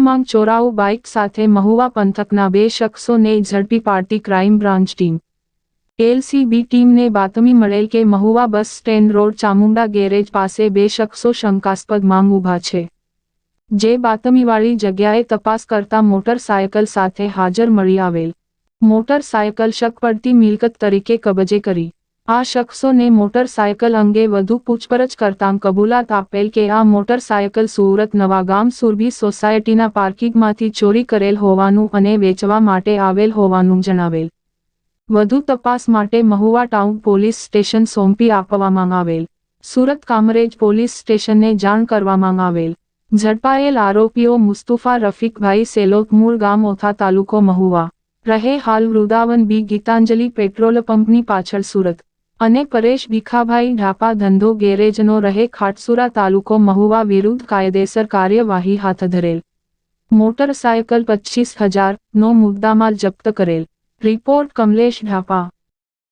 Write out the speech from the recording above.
માંગ ચોરાઉ બાઇક સાથે મહુવા પંથકના બે શખ્સોને ઝડપી પાડતી ક્રાઇમ બ્રાન્ચ ટીમ. એલસીબી ટીમને બાતમી મળેલ કે Mahuva bus stand road Chamunda garage પાસે બે શખ્સો શંકાસ્પદ માંગ ઊભા છે. જે બાતમીવાળી જગ્યાએ તપાસ કરતા મોટરસાયકલ સાથે હાજર મળી આવેલ. મોટરસાયકલ શક પડતી મિલકત તરીકે કબજે કરી. આ શખ્સોને મોટરસાયકલ અંગે વધુ પૂછપરછ કરતાં કબૂલાત આપેલ કે આ મોટરસાયકલ સુરત નવાગામ સુરભી સોસાયટીના પાર્કિંગમાંથી ચોરી કરેલ હોવાનું અને વેચવા માટે આવેલ હોવાનું જણાવેલ. વધુ તપાસ માટે મહુવા ટાઉન પોલીસ સ્ટેશન સોંપી આપવામાં આવેલ. સુરત કામરેજ પોલીસ સ્ટેશનને જાણ કરવામાં આવેલ. ઝડપાયેલ આરોપીઓ મુસ્તુફા રફીકભાઈ સેલોક મૂળ ગામ ઓથા તાલુકો મહુવા. રહે હાલ વૃદાવન બી ગીતાંજલિ પેટ્રોલ પંપની પાછળ સુરત. અને પરેશ ભીખાભાઈ ઢાપા ધંધો ગેરેજનો રહે ખાટસુરા તાલુકો મહુવા વિરુદ્ધ કાયદેસર કાર્યવાહી હાથ ધરેલ. મોટરસાયકલ પચીસ હજાર નો મુદ્દામાલ જપ્ત કરેલ. રિપોર્ટ કમલેશ ઢાપા.